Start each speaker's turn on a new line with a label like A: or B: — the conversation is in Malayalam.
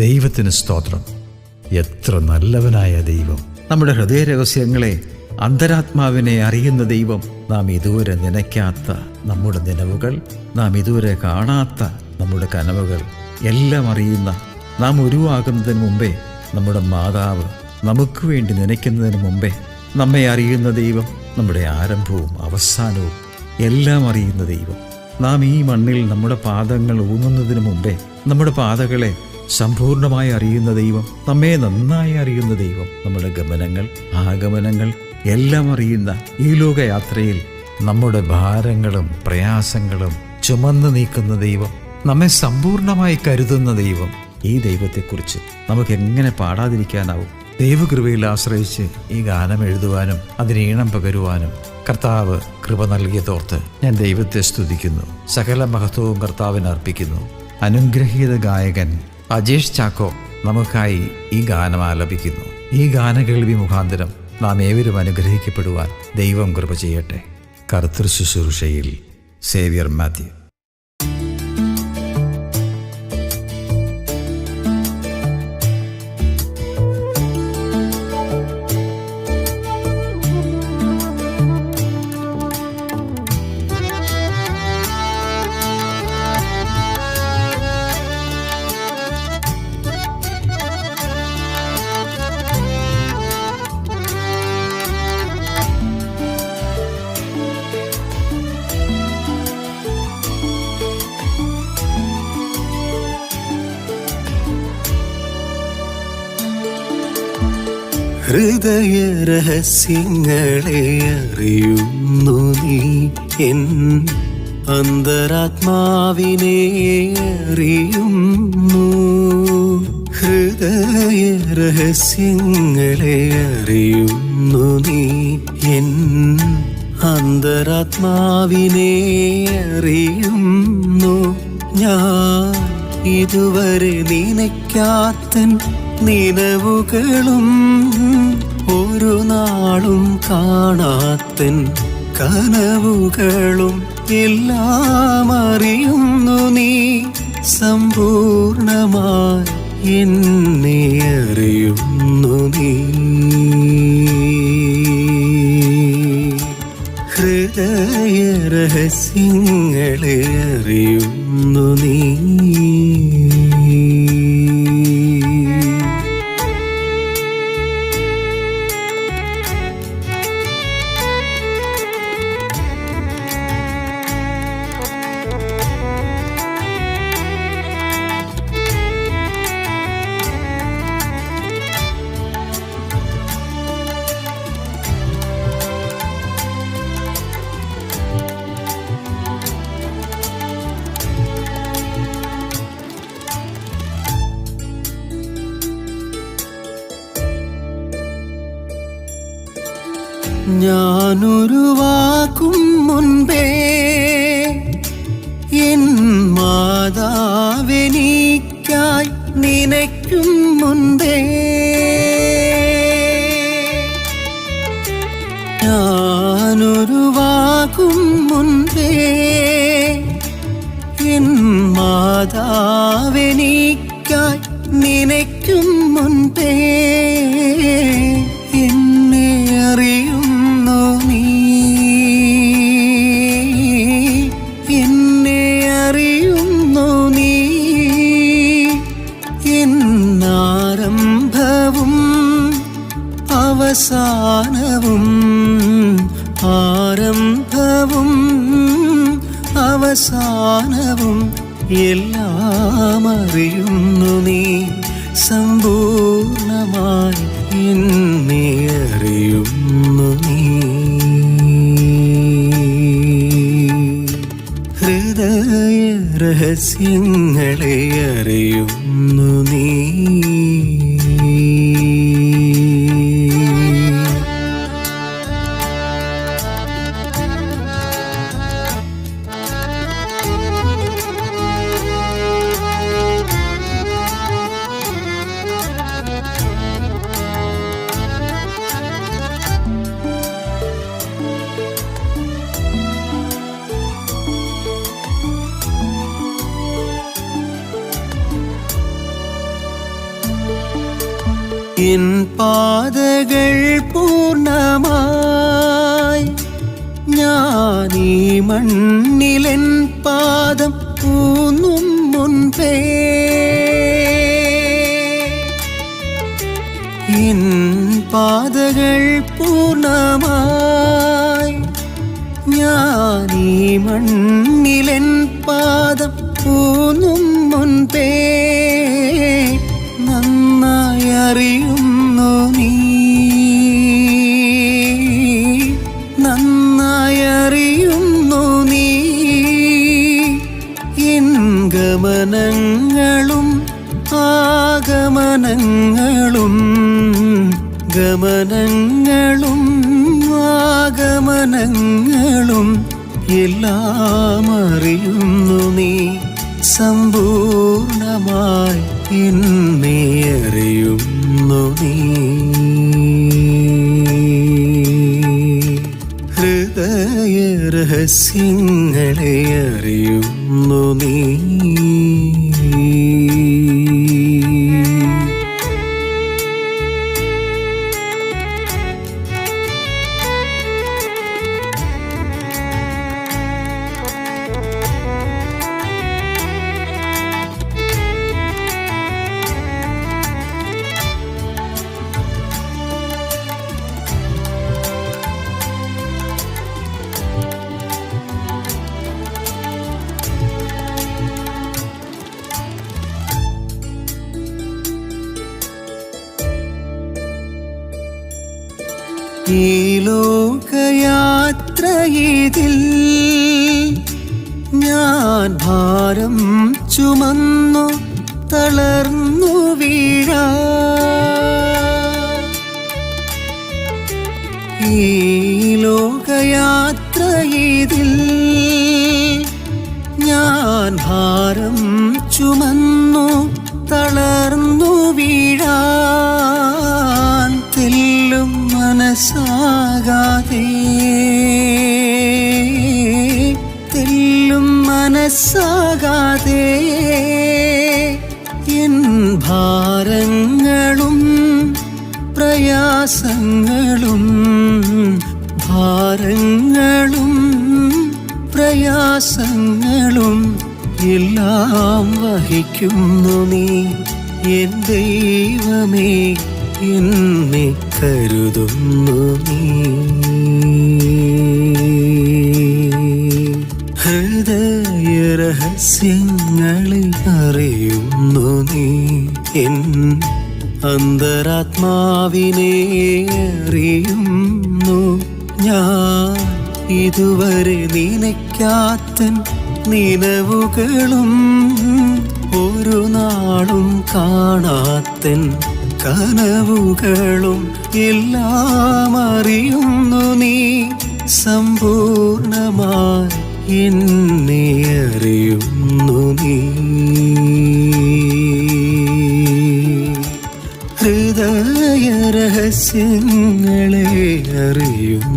A: ദൈവത്തിന് സ്തോത്രം. എത്ര നല്ലവനായ ദൈവം. നമ്മുടെ ഹൃദയ രഹസ്യങ്ങളെ അന്തരാത്മാവിനെ അറിയുന്ന ദൈവം. നാം ഇതുവരെ നനയ്ക്കാത്ത നമ്മുടെ നിലവുകൾ നാം ഇതുവരെ കാണാത്ത നമ്മുടെ കനവുകൾ എല്ലാം അറിയുന്ന നാം ഉരുവാകുന്നതിന് മുമ്പേ നമ്മുടെ മാതാവ് നമുക്ക് വേണ്ടി നനയ്ക്കുന്നതിന് മുമ്പേ നമ്മെ അറിയുന്ന ദൈവം നമ്മുടെ ആരംഭവും അവസാനവും എല്ലാം അറിയുന്ന ദൈവം. നാം ഈ മണ്ണിൽ നമ്മുടെ പാദങ്ങൾ ഊന്നുന്നതിന് മുമ്പേ നമ്മുടെ പാതകളെ സമ്പൂർണമായി അറിയുന്ന ദൈവം നമ്മെ നന്നായി അറിയുന്ന ദൈവം നമ്മുടെ ഗമനങ്ങൾ ആഗമനങ്ങൾ എല്ലാം അറിയുന്ന ഈ ലോകയാത്രയിൽ നമ്മുടെ ഭാരങ്ങളും പ്രയാസങ്ങളും ചുമന്ന് നീക്കുന്ന ദൈവം നമ്മെ സമ്പൂർണമായി കരുതുന്ന ദൈവം ഈ ദൈവത്തെക്കുറിച്ച് നമുക്ക് എങ്ങനെ പാടാതിരിക്കാനാവും? ദൈവകൃപയിൽ ആശ്രയിച്ച് ഈ ഗാനം എഴുതുവാനും അതിന് ഈണം പകരുവാനും കർത്താവ് കൃപ നൽകിയതോർത്ത് ഞാൻ ദൈവത്തെ സ്തുതിക്കുന്നു. സകല മഹത്വവും കർത്താവിന് അർപ്പിക്കുന്നു. അനുഗ്രഹീത ഗായകൻ അജേഷ് ചാക്കോ നമുക്കായി ഈ ഗാനം ആലപിക്കുന്നു ഈ ഗാനകേൾവി മുഖാന്തരം നാം ഏവരും അനുഗ്രഹിക്കപ്പെടുവാൻ ദൈവം കൃപ ചെയ്യട്ടെ. കർത്തൃ ശുശ്രൂഷയിൽ സേവിയർ മാത്യു.
B: ഹൃദയ രഹസ്യങ്ങളെ അറിയുന്നു നീ എൻ അന്തരാത്മാവിനെ അറിയുന്നു. ഹൃദയ രഹസ്യങ്ങളെ അറിയുന്നു നീ എൻ അന്തരാത്മാവിനെ അറിയുന്നു. ഞാൻ ഇതുവരെ നിനയ്ക്കാത്തൻ നിലവുകളും ഒരു നാളും കാണാത്തൻ കനവുകളും എല്ലാം അറിയുന്നു നീ. സമ്പൂർണമായി എന്നെ അറിയുന്നു നീ. ഹൃദയ രഹസ്യങ്ങളെ അറിയുന്നു നീ. ഞാനൊരു വാക്കും മുൻപേ അവസാനവും എല്ലാം അറിയുന്നു നീ. സമ്പൂർണമായി എന്നെ അറിയുന്നു നീ. ഹൃദയ രഹസ്യങ്ങളെ അറിയുന്നു നീ. പാതകൾ പൂർണമായി ഞാനീ മണ്ണിലൻ പാദം പൂന്നും മുൻപേ. ഇൻ പാതകൾ പൂർണമായി ഞാനീ മണ്ണിലെൻ പാദം പൂന്നും മുൻപേ. ഗമനങ്ങളും ആഗമനങ്ങളും എല്ലാം അറിയുന്നു നീ. സമ്പൂർണമായി എന്നെ അറിയുന്നു നീ. ഹൃദയ രഹസ്യങ്ങളെ അറിയുന്നു നീ. ഈ ലോകയാത്ര ഇതിൽ ഞാൻ ഭാരം ചുമന്നു തളർന്നു വീഴാ. ഈ ലോകയാത്ര ഇതിൽ ഞാൻ ഭാരം ചുമന്നു തളർന്നു വീഴാൻ മനസ്സാകാതെ. തെല്ലും മനസ്സാകാതെ. എൻ ഭാരങ്ങളും പ്രയാസങ്ങളും ഭാരങ്ങളും പ്രയാസങ്ങളും എല്ലാം വഹിക്കുന്നു നീ. എൻ ദൈവമേ കരുതുന്നു നീ. ഹൃദയ രഹസ്യങ്ങളിൽ അറിയുന്നു നീ. എൻ അന്തരാത്മാവിനെ അറിയുന്നു. ഞാൻ ഇതുവരെ നിനയ്ക്കാത്തൻ നിലവുകളും ഒരു നാളും കാണാത്തൻ കനവുകളും എല്ലാം അറിയുന്നു നീ. സമ്പൂർണമായി എന്നെ അറിയുന്നു നീ. ഹൃദയ രഹസ്യങ്ങളെ അറിയുന്നു നീ